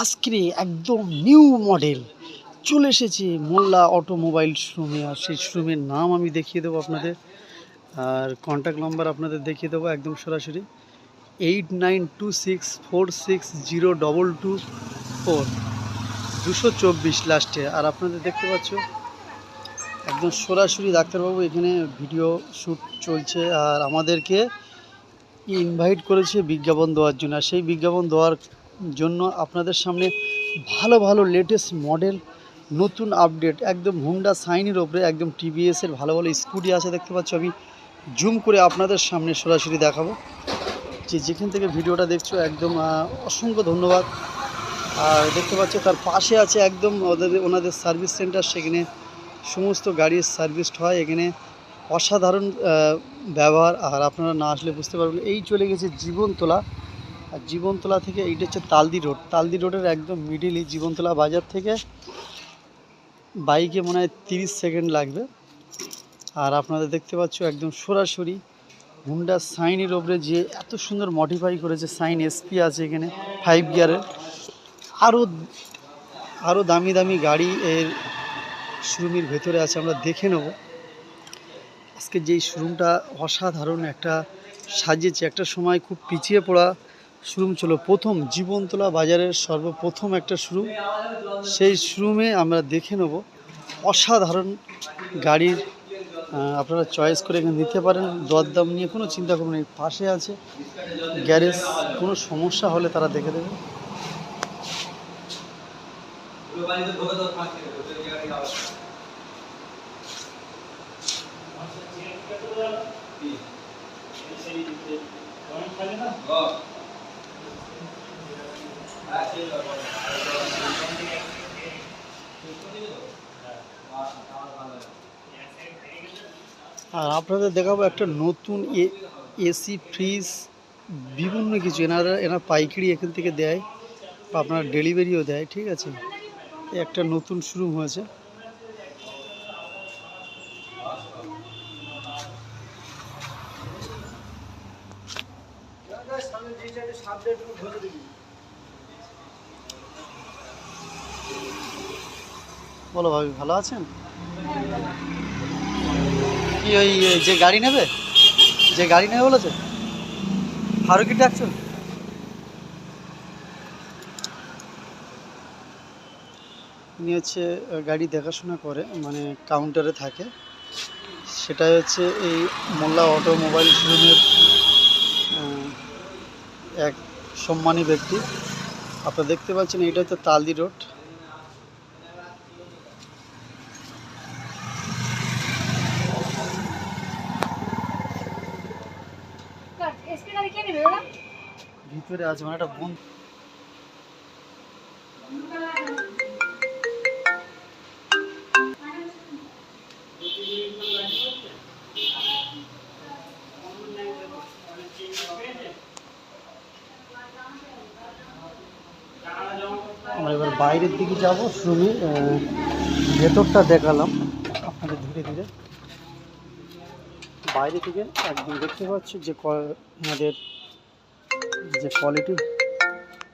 আজকে একদম new model চলে এসেছে মোল্লা অটোমোবাইল শোরুমে আর সেই শোরুমের নাম আমি দেখিয়ে দেবো আপনাদের। আর কন্ট্যাক্ট নাম্বার আপনাদের দেখিয়ে দেবো একদম সরাসরি। Eight nine two six four six zero double two four দুশো চব্বিশ লাস্টে আর আপনাদের দেখতে পাচ্ছ, একদম সরাসরি ডাক্তারবাবু এখানে ভিডিও শ্যুট চলছে। আর আমাদেরকে ইনভাইট করেছে বিজ্ঞাপন দেওয়ার জন্য। আর সেই বিজ্ঞাপন দেওয়ার জন্য আপনাদের সামনে ভালো ভালো লেটেস্ট মডেল নতুন আপডেট একদম হুন্ডা সাইনের ওপরে একদম টিভিএসের ভালো ভালো স্কুটি আছে, দেখতে পাচ্ছ। আমি জুম করে আপনাদের সামনে সরাসরি দেখাবো। যে যেখান থেকে ভিডিওটা দেখছ, একদম অসংখ্য ধন্যবাদ। আর দেখতে পাচ্ছ, তার পাশে আছে একদম ওদের, ওনাদের সার্ভিস সেন্টার সেখানে সমস্ত গাড়ির সার্ভিস হয়। এখানে অসাধারণ ব্যবহার। আর আপনারা না আসলে বুঝতে পারবেন, এই চলে গেছে জীবনতলা। আর জীবনতলা থেকে এইটা হচ্ছে তালদি রোড। তালদি রোডের একদম মিডিলই জীবনতলা বাজার থেকে বাইকে মনে হয় তিরিশ সেকেন্ড লাগবে। আর আপনাদের দেখতে পাচ্ছ একদম সরাসরি হুন্ডা সাইনের ওপরে যে এত সুন্দর মডিফাই করেছে সাইন এসপি আছে এখানে ফাইভ গিয়ারের আরও আরও দামি দামি গাড়ি এর শোরুমের ভেতরে আছে, আমরা দেখে নেব। আজকে যেই শোরুমটা অসাধারণ একটা সাজিয়েছে, একটা সময় খুব পিছিয়ে পড়া শোরুম ছিল প্রথম জীবনতলা বাজারের সর্বপ্রথম একটা শোরুম সেই শোরুমে আমরা দেখে নেব, অসাধারণ গাড়ির আপনারা চয়েস করে এখানে নিতে পারেন। দরদাম নিয়ে কোনো চিন্তা করবেন। পাশে আছে। গ্যারেজ কোনো সমস্যা হলে তারা দেখে দেবে। আর আপনাদের দেখাবো একটা নতুন এসি ফ্রিজ বিভিন্ন কিছু এনারা, এনার পাইকারি এখান থেকে দেয় বা আপনার ডেলিভারিও দেয়, ঠিক আছে? একটা নতুন শুরু হয়েছে। বলো ভাবি, ভালো আছেন? কি ওই যে গাড়ি নেবে? যে গাড়ি নেবে বলেছে? ফারুকি ডাকছো? উনি হচ্ছে গাড়ি দেখাশোনা করে মানে কাউন্টারে থাকে। সেটাই হচ্ছে এই মোল্লা অটোমোবাইল শোরুমের এক সম্মানী ব্যক্তি। আপনারা দেখতে পাচ্ছেন এটা হচ্ছে তালদি রোড। ভিতরে আছে মানে একটা বোন আমরা এবার বাইরের দিকে যাব শুরু ভেতরটা দেখালাম। আপনাদের ধীরে ধীরে। বাইরে থেকে একদম দেখতে পাচ্ছি যে আমাদের যে কোয়ালিটি